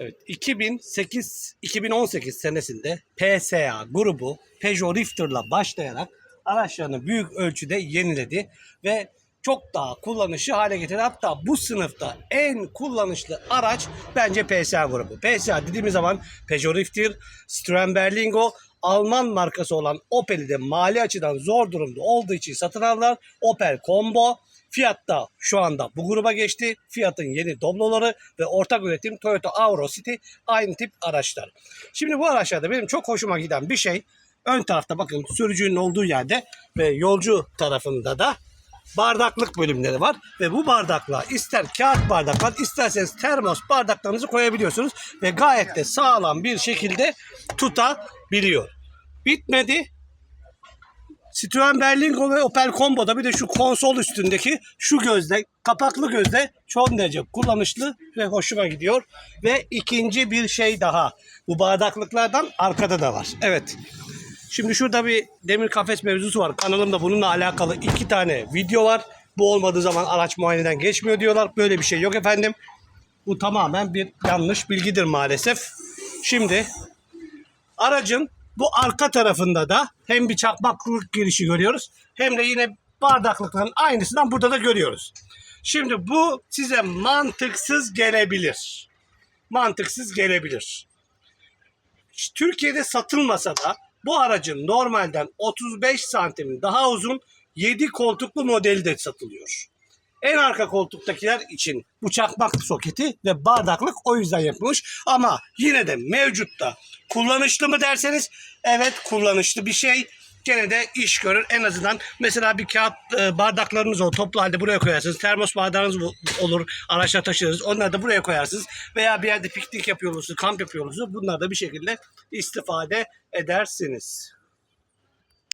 Evet, 2008-2018 senesinde PSA grubu Peugeot Rifter'la başlayarak araçlarını büyük ölçüde yeniledi ve çok daha kullanışlı hale getirdi. Hatta bu sınıfta en kullanışlı araç bence PSA grubu. PSA dediğimiz zaman Peugeot Rifter, Citroen Berlingo, Alman markası olan Opel'i de mali açıdan zor durumda olduğu için satın aldılar. Opel Combo, Fiat da şu anda bu gruba geçti. Fiat'ın yeni Doblo'ları ve ortak üretim Toyota Auro City aynı tip araçlar. Şimdi bu araçlarda benim çok hoşuma giden bir şey ön tarafta bakın sürücünün olduğu yerde ve yolcu tarafında da bardaklık bölümleri var ve bu bardaklığa ister kağıt bardaklar isterseniz termos bardaklarınızı koyabiliyorsunuz ve gayet de sağlam bir şekilde tutabiliyor. Bitmedi. Citroen Berlingo ve Opel Combo'da bir de şu konsol üstündeki şu gözde, kapaklı gözde çok derece kullanışlı ve hoşuma gidiyor. Ve ikinci bir şey daha. Bu bardaklıklardan arkada da var. Evet. Şimdi şurada bir demir kafes mevzusu var. Kanalımda bununla alakalı iki tane video var. Bu olmadığı zaman araç muayeneden geçmiyor diyorlar. Böyle bir şey yok efendim. Bu tamamen bir yanlış bilgidir maalesef. Şimdi aracın bu arka tarafında da hem bir çakmaklık girişi görüyoruz hem de yine bardaklıkların aynısından burada da görüyoruz. Şimdi bu size mantıksız gelebilir. Mantıksız gelebilir. Türkiye'de satılmasa da bu aracın normalden 35 santim daha uzun 7 koltuklu modeli de satılıyor. En arka koltuktakiler için bu çakmak soketi ve bardaklık o yüzden yapılmış. Ama yine de mevcutta kullanışlı mı derseniz evet kullanışlı bir şey. Gene de iş görür. En azından mesela bir kağıt e, bardaklarınız olur. Toplu halde buraya koyarsınız. Termos bardağınız olur. Araçla taşırız. Onları da buraya koyarsınız. Veya bir yerde piknik yapıyor olursunuz, kamp yapıyor olursunuz. Bunlar da bir şekilde istifade edersiniz.